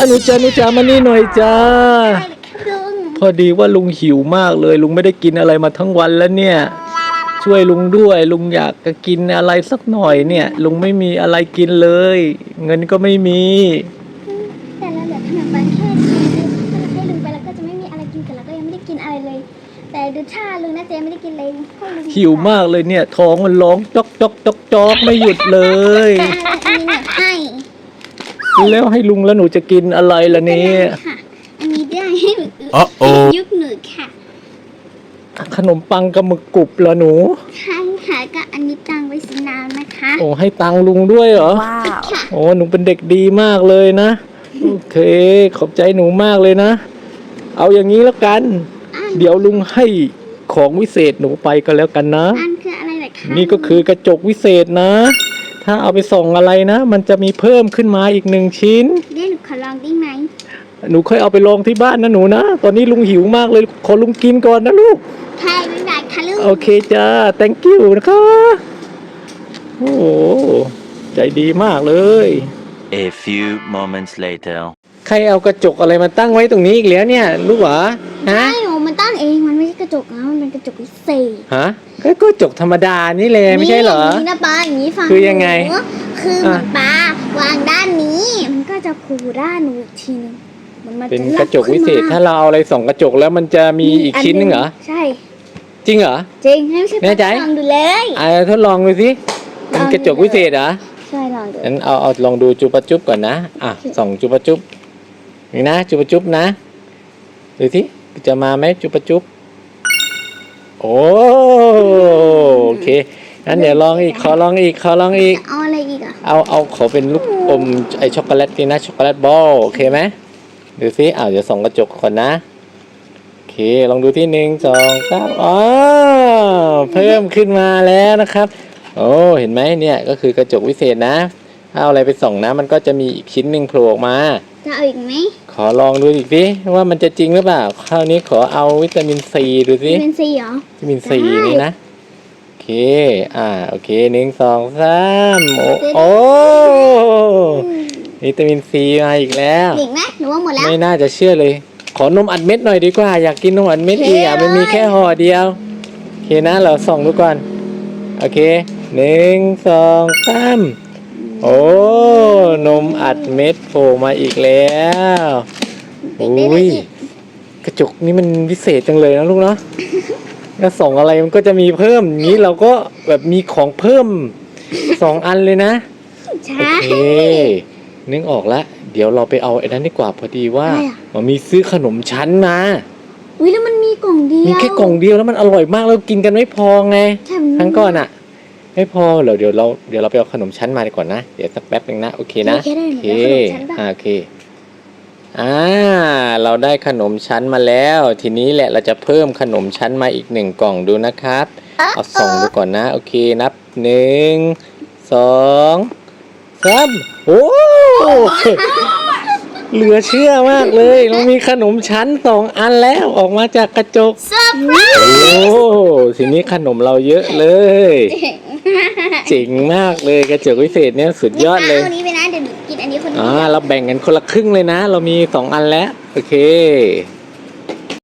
อนุจานุจามานี่หน่อยจ้าได้เลยค่ะลุงพอดีว่าลุงหิวมากเลย ลุงไม่ได้กินอะไรมาทั้งวันแล้วเนี่ย ช่วยลุงด้วยลุงอยากจะกินอะไรสักหน่อยเนี่ย ลุงไม่มีอะไรกินเลย เงินก็ไม่มี แต่เราเหลือขนมปังแค่นี้ถ้าเราให้ลุงไปแล้วก็จะไม่มีอะไรกินแต่เราก็ยังไม่ได้กินอะไรเลย แต่ดูท่าลุงนะเจ๊ไม่ได้กินเลยให้ลุงหิวมากเลยเนี่ย ท้องมันร้องจอกจอกจอกจอกไม่หยุดเลย แต่อะไรอันนี้เนี่ยให้ แล้วให้ลุงแล้วหนูจะกินอะไรล่ะเนี่ยค่ะ อันนี้ได้ให้หนู Uh-oh ยุคหนูค่ะ ขนมปังกับหมึกกรุบละหนู ใช่ค่ะก็อันนี้ตังไว้ซื้อน้ำนะคะ โอ้ให้ตังค์ลุงด้วยเหรอ Wow. ค่ะ โอ้หนูเป็นเด็กดีมากเลยนะ โอเค ขอบใจหนูมากเลยนะ เอาอย่างนี้แล้วกัน อันเดี๋ยวลุงให้ของวิเศษหนูไปก็แล้วกันนะ อันคืออะไรเหรอคะนี่ก็คือกระจกวิเศษนะ ถ้าเอาไปส่องอะไรนะ มันจะมีเพิ่มขึ้นมาอีกหนึ่งชิ้นเดี๋ยวหนูขอลองได้ไหม หนูค่อยเอาไปลองที่บ้านนะหนูนะ ตอนนี้ลุงหิวมากเลย ขอลุงกินก่อนนะลูก ใช่ไม่ได้ค่ะลุงโอเคจ้า thank you นะคะ โอ้โหใจดีมากเลย A few moments later. ใครเอากระจกอะไรมาตั้งไว้ตรงนี้อีกแล้วเนี่ย ลูกเหรอฮะใช่หนูมันตั้งเองมันไม่ใช่ กระจกนะมันเป็นกระจกพิเศษฮะก็กระจกธรรมดานี่แหละไม่ใช่เหรอนี่นะปลาอย่างนี้ฟังคือยังไงหนูคือเหมือนอะปลาวางด้านนี้ มันก็จะผูด้านหนูอีกทีนึงมันมันเป็นจะกระจกวิเศษขึ้นมถ้าเราเอาอะไรส่องกระจกแล้วมันจะมีอีกชิ้นหนึงเหรอใช่ จริงเหรอจริงให้ไม่ใช่แน่ใจลองดูเลยอ่าทดลองดูสิเป็นกระจกวิเศษเหรอใช่ลองดูงั้นเอาเอาลองดูจุบะจุบก่อนนะอะส่องจุบะจุบนี่นะจุบะจุบนะดูสิจะมาไหมจุบะจุบโอ้โอเคงั้นเดี๋ยวลองอีกขอลองอีกขอลองอีก เอาอะไรอีกอะเอาเอาขอเป็นลูกอมไอช็อกโกแลตนี่นะช็อกโกแลตบอลโอเคไหมดูสิอ้าวเดี๋ยวส่องกระจกก่อนนะโอเคลองดูที่หนึ่งสองสามอ๋อเพิ่มขึ้นมาแล้วนะครับ โอ้เห็นไหมเนี่ยก็คือกระจกวิเศษนะถ้าเอาอะไรไปส่องนะ มันก็จะมีอีกชิ้นหนึ่งโผล่ออกมา จะเอาอีกไหมขอลองดูอีกสิว่ามันจะจริงหรือเปล่า คราวนี้ขอเอาวิตามินซีดูสิเป็นสีเหรอวิตามินซีได้นี่นะโอเค อ่าโอเคหนึ่งสองสามโอ้โอ้วิตามินซีมาอีกแล้วอีกไหมหนูว่าหมดแล้วไม่น่าจะเชื่อเลย ขอนมอัดเม็ดหน่อยดีกว่าอยากกินนมอัดเม็ดอีกอะโอเคมันมีแค่ห่อเดียวโอเคนะเราส่องดูก่อนโอเคหนึ่งสองสาม โอ้ นมอัดเม็ดโผล่มาอีกแล้วอีกได้เลยอุ้ยอีกกระจกนี่มันพิเศษจังเลยนะลูกเนาะถ้าส่องอะไรมันก็จะมีเพิ่มอย่างนี้เราก็แบบมีของเพิ่มสองอันเลยนะใช่โอเคนึกออกละ เดี๋ยวเราไปเอาไอ้นั้นดีกว่าพอดีว่าอะไรอะมันมีซื้อขนมชั้นมาอุ้ยแล้วมันมีกล่องเดียว มีแค่กล่องเดียวแล้วมันอร่อยมากเรากินกันไม่พอไงใช่มัครั้งก่อนอะ ไม่พอเดี๋ยวเดี๋ยวเราเดี๋ยวเราไปเอาขนมชั้นมาดีกว่อนนะ เดี๋ยวสักแป๊บหนึ่งนะ โอเคนะแค่ได้โอหนูเคได้ขนมชั้นป่ะอ่าโอเคอ่าเราได้ขนมชั้นมาแล้ว ทีนี้แหละเราจะเพิ่มขนมชั้นมาอีกหนึ่งกล่องดูนะครับ เอาส่องดูก่อนนะ โอเคนับหนึ่งสองสามโอ้เหลือเชื่อมากเลย เรามีขนมชั้นสองอันแล้วออกมาจากกระจกเซอร์ไพรส์โอ้ทีนี้ขนมเราเยอะเลย เจ๋งมากเลยกระจกวิเศษเนี่ยสุดยอดเลยเอานี้ไปนะเดี๋ยวหนูกินอันนี้คนเดียวอ่าเราแบ่งกันคนละครึ่งเลยนะ เรามีสองอันแล้ว โอเค